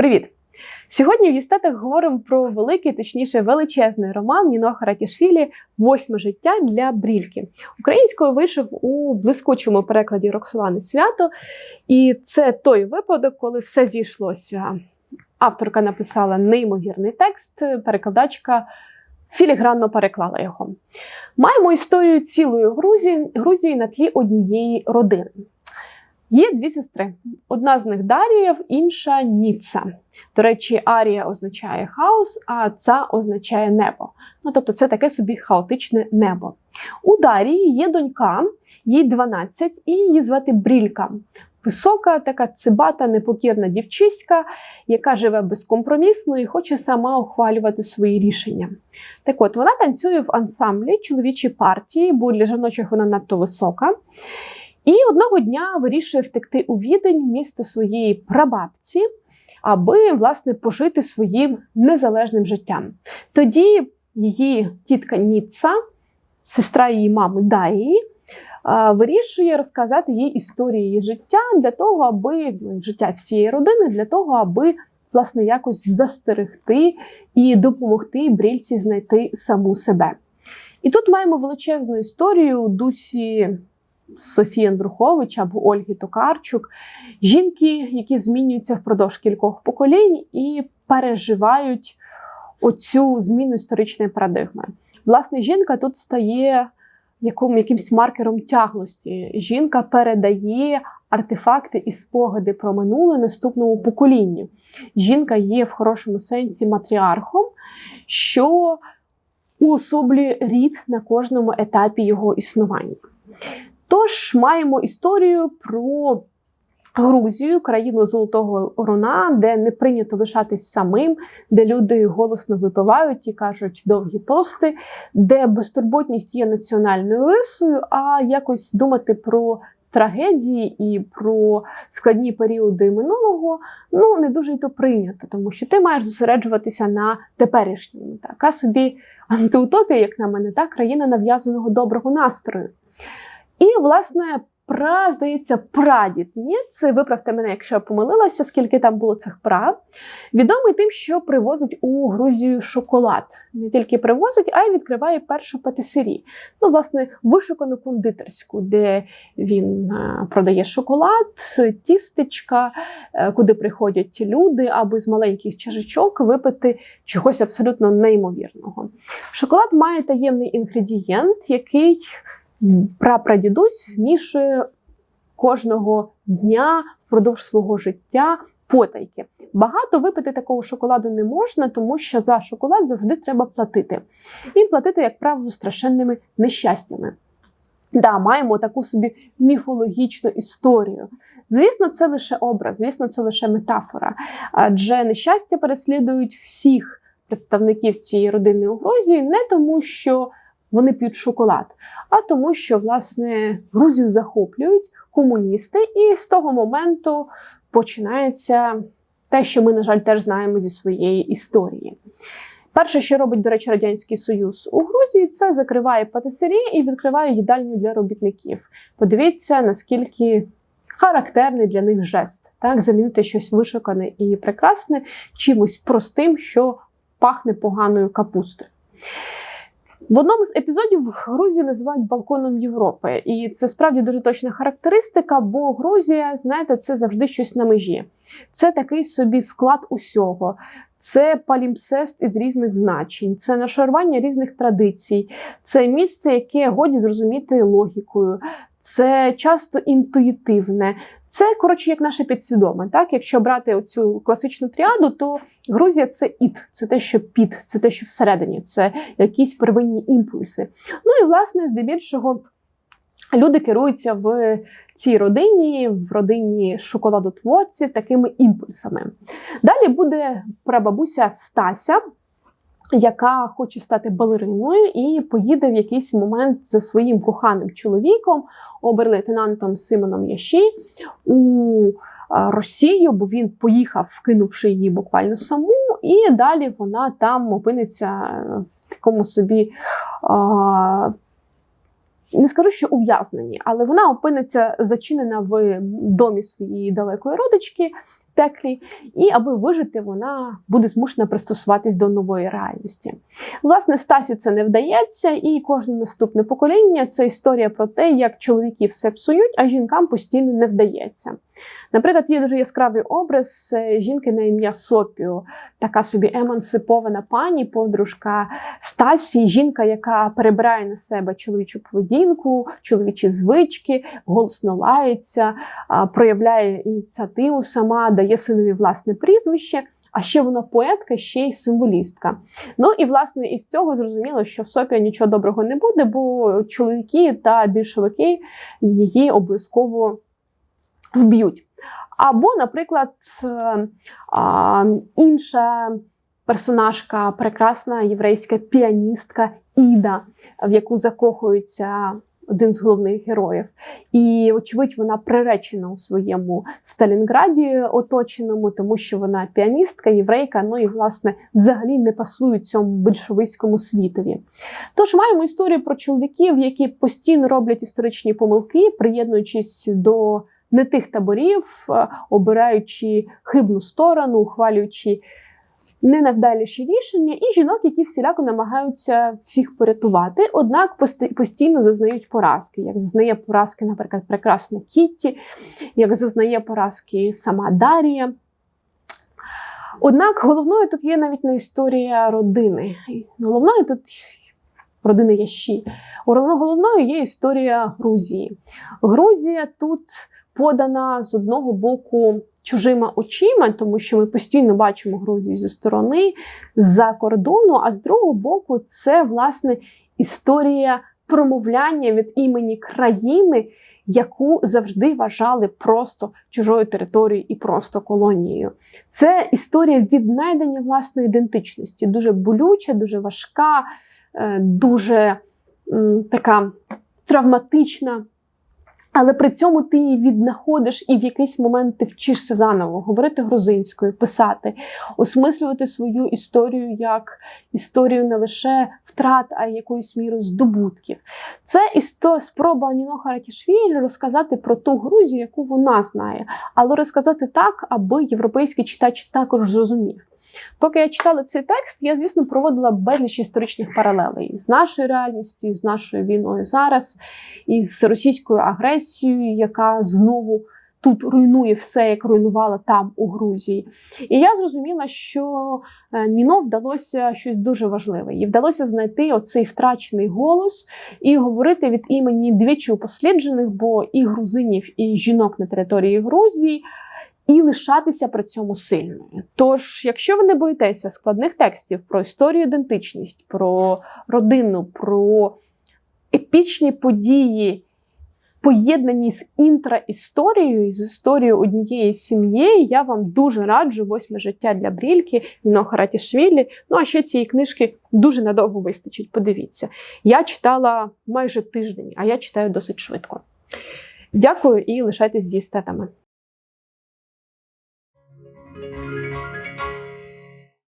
Привіт! Сьогодні в Єстетах говоримо про великий, точніше, величезний роман Ніно Харатішвілі Восьме життя для брільки. Українською вийшов у блискучому перекладі Роксолани Свято. І це той випадок, коли все зійшлося. Авторка написала неймовірний текст, перекладачка філігранно переклала його. Маємо історію цілої Грузії, Грузії на тлі однієї родини. Є дві сестри. Одна з них Дарія, інша Ніца. До речі, Арія означає хаос, а ця означає небо. Ну, тобто, це таке собі хаотичне небо. У Дарії є донька, їй 12, і її звати Брілька. Висока, така цибата, непокірна дівчиська, яка живе безкомпромісно і хоче сама ухвалювати свої рішення. Так от, вона танцює в ансамблі чоловічій партії, бо для жіночих вона надто висока. І одного дня вирішує втекти у відень місто своєї прабабці, аби власне пожити своїм незалежним життям. Тоді її тітка Ніцца, сестра її мами Даї, вирішує розказати їй історію її життя для того, аби ну, життя всієї родини, для того, аби власне якось застерегти і допомогти брільці знайти саму себе. І тут маємо величезну історію дусі Софії Андрухович або Ольги Токарчук, жінки, які змінюються впродовж кількох поколінь і переживають оцю зміну історичної парадигми. Власне, жінка тут стає яким, якимсь маркером тяглості. Жінка передає артефакти і спогади про минуле наступному поколінню. Жінка є в хорошому сенсі матріархом, що уособлює рід на кожному етапі його існування. Тож маємо історію про Грузію, країну Золотого Руна, де не прийнято лишатись самим, де люди голосно випивають і кажуть довгі тости, де безтурботність є національною рисою, а якось думати про. Трагедії і про складні періоди минулого ну не дуже й то прийнято, тому що ти маєш зосереджуватися на теперішньому. Така собі антиутопія, як на мене, та країна нав'язаного доброго настрою. І, власне, пра, здається, прадід Ніцци, виправте мене, якщо я помилилася, скільки там було цих прав, відомий тим, що привозить у Грузію шоколад. Не тільки привозить, а й відкриває першу патисері. Ну, власне, вишукану кондитерську, де він продає шоколад, тістечка, е, куди приходять люди, аби з маленьких чашечок випити чогось абсолютно неймовірного. Шоколад має таємний інгредієнт, який прапрадідусь вмішує кожного дня впродовж свого життя потайки. Багато випити такого шоколаду не можна, тому що за шоколад завжди треба платити. І платити, як правило, страшенними нещастями. Да, маємо таку собі міфологічну історію. Звісно, це лише образ, звісно, це лише метафора. Адже нещастя переслідують всіх представників цієї родини у Грузії не тому, що вони п'ють шоколад, а тому, що власне Грузію захоплюють комуністи, і з того моменту починається те, що ми, на жаль, теж знаємо зі своєї історії. Перше, що робить, до речі, Радянський Союз у Грузії, це закриває патисері і відкриває їдальню для робітників. Подивіться, наскільки характерний для них жест, так замінити щось вишукане і прекрасне чимось простим, що пахне поганою капустою. В одному з епізодів Грузію називають балконом Європи, і це справді дуже точна характеристика, бо Грузія, знаєте, це завжди щось на межі. Це такий собі склад усього. Це палімпсест із різних значень, це нашарування різних традицій, це місце, яке годі зрозуміти логікою, це часто інтуїтивне. Це, коротше, як наше підсвідоме. Так? Якщо брати оцю класичну тріаду, то Грузія це іт, це те, що під, це те, що всередині, це якісь первинні імпульси. Ну і, власне, здебільшого. Люди керуються в цій родині, в родині шоколадотворців такими імпульсами. Далі буде прабабуся Стася, яка хоче стати балериною, і поїде в якийсь момент за своїм коханим чоловіком, оберлейтенантом Симоном Яші у Росію, бо він поїхав, вкинувши її буквально саму, і далі вона там опиниться в такому собі. Не скажу, що ув'язнені, але вона опиниться зачинена в домі своєї далекої родички, пеклі, і аби вижити, вона буде змушена пристосуватись до нової реальності. Власне, Стасі це не вдається, і кожне наступне покоління це історія про те, як чоловіки все псують, а жінкам постійно не вдається. Наприклад, є дуже яскравий образ е, жінки на ім'я Сопіо, така собі емансипована пані, подружка Стасі, жінка, яка перебирає на себе чоловічу поведінку, чоловічі звички, голосно лається, проявляє ініціативу сама, дає синові власне прізвище. А ще вона поетка, ще й символістка. Ну і власне із цього зрозуміло, що в Сопія нічого доброго не буде, бо чоловіки та більшовики її обов'язково вб'ють. Або, наприклад, інша персонажка, прекрасна єврейська піаністка Іда, в яку закохується один з головних героїв. І, очевидь, вона приречена у своєму Сталінграді оточеному, тому що вона піаністка, єврейка, ну і, власне, взагалі не пасують цьому більшовицькому світові. Тож маємо історію про чоловіків, які постійно роблять історичні помилки, приєднуючись до не тих таборів, е, обираючи хибну сторону, ухвалюючи ненавдаліші рішення, і жінок, які всіляко намагаються всіх порятувати, однак постійно зазнають поразки. Як зазнає поразки, наприклад, прекрасна Кітті, як зазнає поразки сама Дарія. Однак головною тут є навіть не історія родини. Головною тут родини Ящі. Головною є історія Грузії. Грузія тут подана з одного боку чужима очима, тому що ми постійно бачимо Грузію зі сторони, з-за кордону, а з другого боку, це власне історія промовляння від імені країни, яку завжди вважали просто чужою територією і просто колонією. Це історія віднайдення власної ідентичності, дуже болюча, дуже важка, е, дуже така травматична. Але при цьому ти її віднаходиш і в якийсь момент ти вчишся заново говорити грузинською, писати, осмислювати свою історію як історію не лише втрат, а й якоюсь мірою здобутків. Це істо спроба Ніно Харакішвілі розказати про ту Грузію, яку вона знає, але розказати так, аби європейський читач також зрозумів. Поки я читала цей текст, я, звісно, проводила безліч історичних паралелей з нашою реальністю, з нашою війною зараз, і з російською агресією, яка знову тут руйнує все, як руйнувала там у Грузії. І я зрозуміла, що е, Ніно вдалося щось дуже важливе. Їй вдалося знайти оцей втрачений голос і говорити від імені двічі упосліджених, бо і грузинів, і жінок на території Грузії і лишатися при цьому сильною. Тож, якщо ви не боїтеся складних текстів про історію ідентичність, про родину, про епічні події, поєднані з інтраісторією, з історією однієї сім'ї, я вам дуже раджу восьме життя для Брільки Ніно Харатішвілі. Ну а ще цієї книжки дуже надовго вистачить. Подивіться. Я читала майже тиждень, а я читаю досить швидко. Дякую і лишайтесь зі статами.